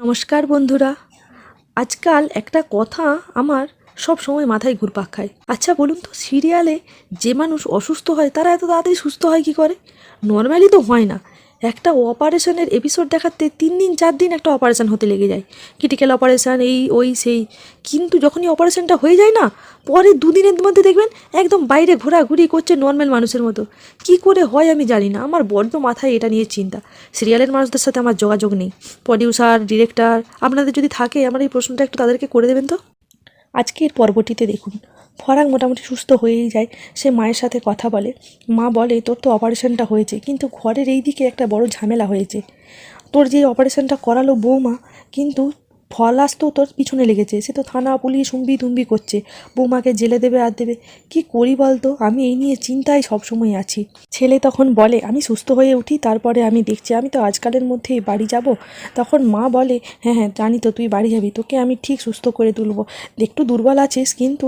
নমস্কার বন্ধুরা। আজকাল একটা কথা আমার সব সময় মাথায় ঘুরপাক খায়। আচ্ছা বলুন তো, সিরিয়ালে যে মানুষ অসুস্থ হয়, তারা এত তাড়াতাড়ি সুস্থ হয় কি করে? নর্মালি তো হয় না। একটা অপারেশনের এপিসোড দেখাতে তিন দিন, চার দিন একটা অপারেশন হতে লেগে যায়। ক্রিটিক্যাল অপারেশন এই, ওই, সেই। কিন্তু যখনই অপারেশনটা হয়ে যায় না, পরে দুদিনের মধ্যে দেখবেন একদম বাইরে ঘোরাঘুরি করছে নর্মাল মানুষের মতো। কি করে হয় আমি জানি না। আমার বড্ড মাথায় এটা নিয়ে চিন্তা। সিরিয়ালের মানুষদের সাথে আমার যোগাযোগ নেই। প্রডিউসার ডিরেক্টর আপনাদের যদি থাকে, আমার এই প্রশ্নটা একটু তাদেরকে করে দেবেন তো? আজকের পর্বটিতে দেখুন ফরাক মোটামুটি সুস্থ হয়েই যায়। সে মায়ের সাথে কথা বলে। মা বলে, তোর তো অপারেশনটা হয়েছে, কিন্তু ঘরের এই দিকে একটা বড় ঝামেলা হয়েছে। তোর যে অপারেশনটা করালো বৌমা, কিন্তু ফলাস তো তোর পিছনে লেগেছে, সে তো থানা পুলিশ হুম্বি তুম্বি করছে, বৌমাকে জেলে দেবে আর দেবে। কি করি বলতো? আমি এই নিয়ে চিন্তায় সবসময় আছি। ছেলে তখন বলে, আমি সুস্থ হয়ে উঠি, তারপরে আমি দেখছি, আমি তো আজকালের মধ্যেই বাড়ি যাব। তখন মা বলে হ্যাঁ হ্যাঁ জানি তো তুই বাড়ি যাবি, তোকে আমি ঠিক সুস্থ করে তুলবো। একটু দুর্বল আছিস, কিন্তু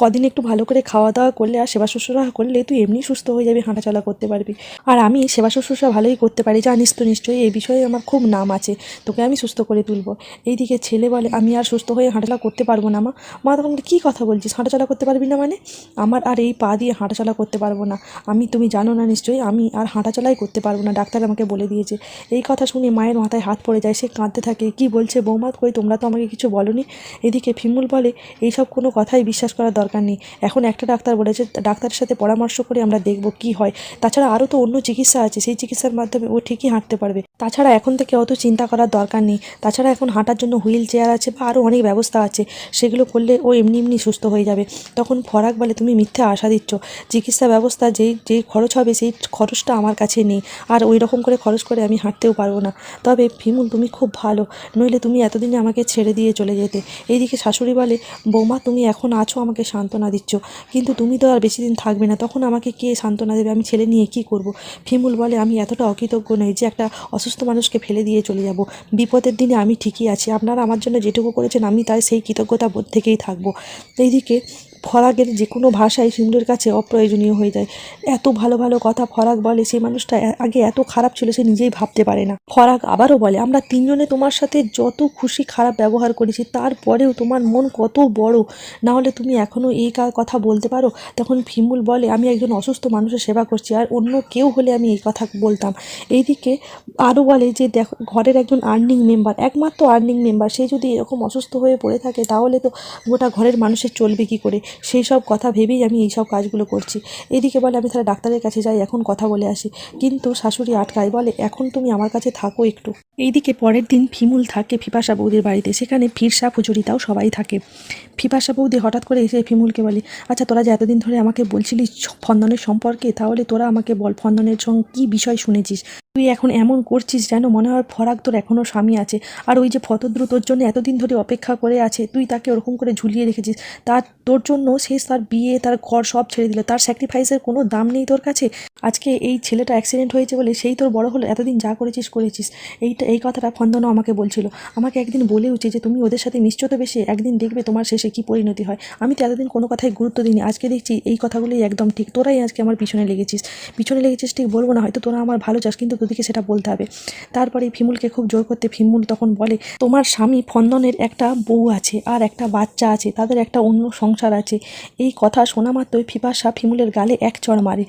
কদিন একটু ভালো করে খাওয়া দাওয়া করলে আর সেবা শুশ্রূষা করলে তুই এমনি সুস্থ হয়ে যাবি, হাঁটাচলা করতে পারবি। আর আমি সেবা শুশ্রূষা ভালোই করতে পারি, জানিস তো নিশ্চয়ই, এই বিষয়ে আমার খুব নাম আছে, তোকে আমি সুস্থ করে তুলবো। এইদিকে ছেলে বলে, আমি আর সুস্থ হয়ে হাঁটাচলা করতে পারব না মা। মা তখন কী কথা বলছিস? হাঁটাচলা করতে পারবি না মানে? আমার আর এই পা দিয়ে হাঁটাচলা করতে পারব না। আমি, তুমি জানো না নিশ্চয়ই, আমি আর হাঁটাচলাই করতে পারব না। ডাক্তার আমাকে বলে দিয়েছে। এই কথা শুনে মায়ের মাথায় হাত পড়ে যায়। সে কাঁদতে থাকে, কি বলছে বৌমা? কই, তোমরা তো আমাকে কিছু বলনি? এদিকে ফিমুল বলে, এইসব কোনো কথাই বিশ্বাস করার দরকার নেই। এখন একটা ডাক্তার বলেছে, ডাক্তারের সাথে পরামর্শ করে আমরা দেখব কি হয়। তাছাড়া আরও তো অন্য চিকিৎসা আছে, সেই চিকিৎসার মাধ্যমে ও ঠিকই হাঁটতে পারবে। তাছাড়া এখন থেকে অত চিন্তা করার দরকার নেই। তাছাড়া এখন হাঁটার জন্য হুইল চেয়ার আছে বা আরও অনেক ব্যবস্থা আছে, সেগুলো করলে ও এমনি এমনি সুস্থ হয়ে যাবে। তখন ফরাক বলে, তুমি মিথ্যে আশা দিচ্ছ। চিকিৎসা ব্যবস্থা যেই যেই খরচ হবে, সেই খরচটা আমার কাছে নেই। আর ওই রকম করে খরচ করে আমি হাঁটতেও পারব না। তবে ফিমুল তুমি খুব ভালো। নইলে তুমি এতদিনে আমাকে ছেড়ে দিয়ে চলে যেতে। এইদিকে শাশুড়ি বলে, বৌমা, তুমি এখন আছো, আমাকে সান্ত্বনা দিচ্ছ। কিন্তু তুমি তো আর বেশি দিন থাকবে না। তখন আমাকে কে সান্ত্বনা দেবে? আমি ছেলে নিয়ে কী করব? ফিমুল বলে, আমি এতটা অকৃতজ্ঞ নই যে একটা অসুস্থ মানুষকে ফেলে দিয়ে চলে যাব। বিপদের দিনে আমি ঠিকই আছি। আপনারা আমার জন্য যেটুকু করেছেন আমি তাই সেই কৃতজ্ঞতা বোধ থেকেই থাকব। এইদিকে ফরাকের যে কোনো ভাষাই সিমুলের কাছে অপ্রয়োজনীয় হয়ে যায়। এত ভালো ভালো কথা ফরাক বলে, সেই মানুষটা আগে এত খারাপ ছিল, সে নিজেই ভাবতে পারে না। ফরাক আবারও বলে, আমরা তিনজনে তোমার সাথে যত খুশি খারাপ ব্যবহার করেছি, তারপরেও তোমার মন কত বড়। না হলে তুমি এখনও এই কথা বলতে পারো? তখন ফিমুল বলে, আমি একজন অসুস্থ মানুষের সেবা করছি, আর অন্য কেউ হলে আমি এই কথা বলতাম। এইদিকে আরও বলে যে, দেখো, ঘরের একজন আর্নিং মেম্বার একমাত্র আর্নিং মেম্বার সে যদি এরকম অসুস্থ হয়ে পড়ে থাকে, তাহলে তো গোটা ঘরের মানুষের চলবে কী করে? সেই সব কথা ভেবেই আমি এই সব কাজগুলো করছি। এদিকে বলে, আমি তাহলে ডাক্তারের কাছে যাই, এখন কথা বলে আসি। কিন্তু শাশুড়ি আটকায়, বলে, এখন তুমি আমার কাছে থাকো একটু। এইদিকে পরের দিন ফিমুল থাকে ফিপাসা বৌদির বাড়িতে। সেখানে ফিরসা ফুচুরিতাও সবাই থাকে। ফিপাসা বৌদি হঠাৎ করে এসে ফিমুলকে বলে আচ্ছা তোরা যে এতদিন ধরে আমাকে বলছিলি ফন্দনের সম্পর্কে, তাহলে তোরা আমাকে বল ফন্দনের সঙ্গে কী বিষয় শুনেছিস? তুই এখন এমন করছিস যেন মনে হয় ফরাক তোর এখনও স্বামী আছে। আর ওই যে ফতদ্রু তোর জন্য এতদিন ধরে অপেক্ষা করে আছে, তুই তাকে ওরকম করে ঝুলিয়ে রেখেছিস। তার, তোর জন্য সে তার বিয়ে, তার ঘর সব ছেড়ে দিল। তার স্যাক্রিফাইসের কোনো দাম নেই তোর কাছে? আজকে এই ছেলেটা অ্যাক্সিডেন্ট হয়েছে বলে সেই তোর বড় হলো? এতদিন যা করেছিস করেছিস। এইটা এই কথাটা ফন্দনও আমাকে বলছিল। আমাকে একদিন বলে বলেওছে যে, তুমি ওদের সাথে মিশছো তো বেশি, একদিন দেখবে তোমার শেষে কী পরিণতি হয়। আমি তো এতদিন কোনো কথাই গুরুত্ব দিইনি। আজকে দেখছি এই কথাগুলোই একদম ঠিক। তোরাই আজকে আমার পিছনে লেগেছিস। পিছনে লেগেছিস ঠিক বলব না, হয়তো তোরা আমার ভালো চাস, কিন্তু তোদেরকে সেটা বলতে হবে। তারপরে ফিমুলকে খুব জোর করতে ফিমুল তখন বলে, তোমার স্বামী ফন্দনের একটা বউ আছে আর একটা বাচ্চা আছে, তাদের একটা অন্য সংসার আছে। এই কথা শোনা মাত্রই ফিপাসা ফিমুলের গালে এক চড় মারে।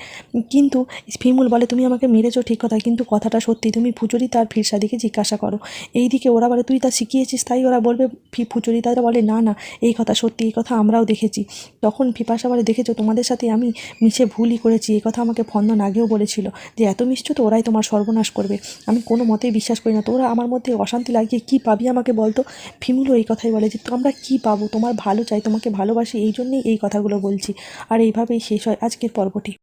কিন্তু ফিমুল বলে, তুমি আমাকে মেরেছো ঠিক কথা, কিন্তু কথাটা সত্যি। তুমি ফুচুরি তার ফিরসাদিকে জিজ্ঞাসা করো। এইদিকে ওরা বলে, তুই তা শিখিয়েছিস? তাই ওরা বলবে ফুচুরি তারা বলে, না না, এই কথা সত্যি, এই কথা আমরাও দেখেছি। তখন ফিপাসা বলে, দেখেছ, তোমাদের সাথে আমি মিশে ভুলই করেছি, এই কথা আমাকে ফন্দন আগেও বলেছিল যে, এত মিশছো তো ওরাই তোমার সর্বনাশ করবে। আমি কোনো মতেই বিশ্বাস করি না। তোরা আমার মধ্যে অশান্তি লাগিয়ে কী পাবি আমাকে বলতো? ফিমুলও এই কথাই বলে যে, আমরা কী পাবো? তোমার ভালো চাই, তোমাকে ভালোবাসি, এই জন্যেই এই কথাগুলো বলছি। আর এইভাবেই শেষ হয় আজকের পর্বটি।